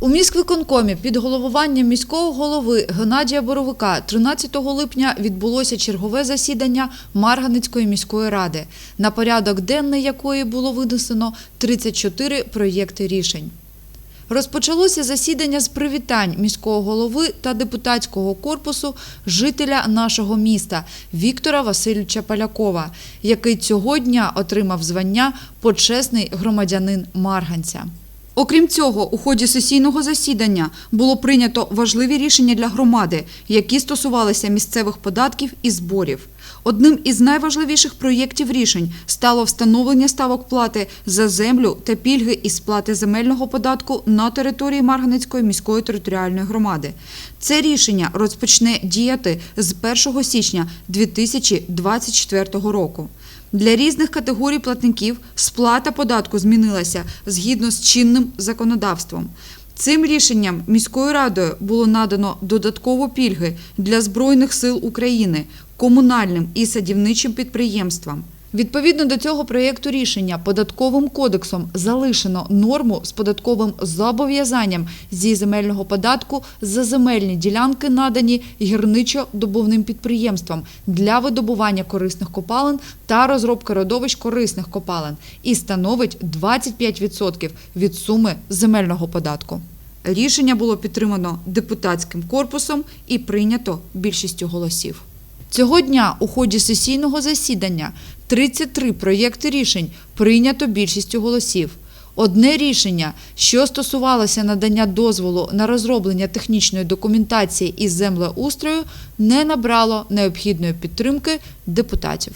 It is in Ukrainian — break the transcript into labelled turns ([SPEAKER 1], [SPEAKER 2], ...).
[SPEAKER 1] У міськвиконкомі під головуванням міського голови Геннадія Боровика 13 липня відбулося чергове засідання Марганицької міської ради, на порядок денний якої було винесено 34 проєкти рішень. Розпочалося засідання з привітань міського голови та депутатського корпусу жителя нашого міста Віктора Васильовича Полякова, який цього дня отримав звання почесний громадянин Марганця. Окрім цього, у ході сесійного засідання було прийнято важливі рішення для громади, які стосувалися місцевих податків і зборів. Одним із найважливіших проєктів рішень стало встановлення ставок плати за землю та пільги із сплати земельного податку на території Марганецької міської територіальної громади. Це рішення розпочне діяти з 1 січня 2024 року. Для різних категорій платників сплата податку змінилася згідно з чинним законодавством. Цим рішенням міською радою було надано додатково пільги для Збройних сил України, комунальним і садівничим підприємствам. Відповідно до цього проєкту рішення податковим кодексом залишено норму з податковим зобов'язанням зі земельного податку за земельні ділянки, надані гірничо-добувним підприємствам для видобування корисних копалин та розробки родовищ корисних копалин і становить 25% від суми земельного податку. Рішення було підтримано депутатським корпусом і прийнято більшістю голосів. Цього дня у ході сесійного засідання 33 проєкти рішень прийнято більшістю голосів. Одне рішення, що стосувалося надання дозволу на розроблення технічної документації із землеустрою, не набрало необхідної підтримки депутатів.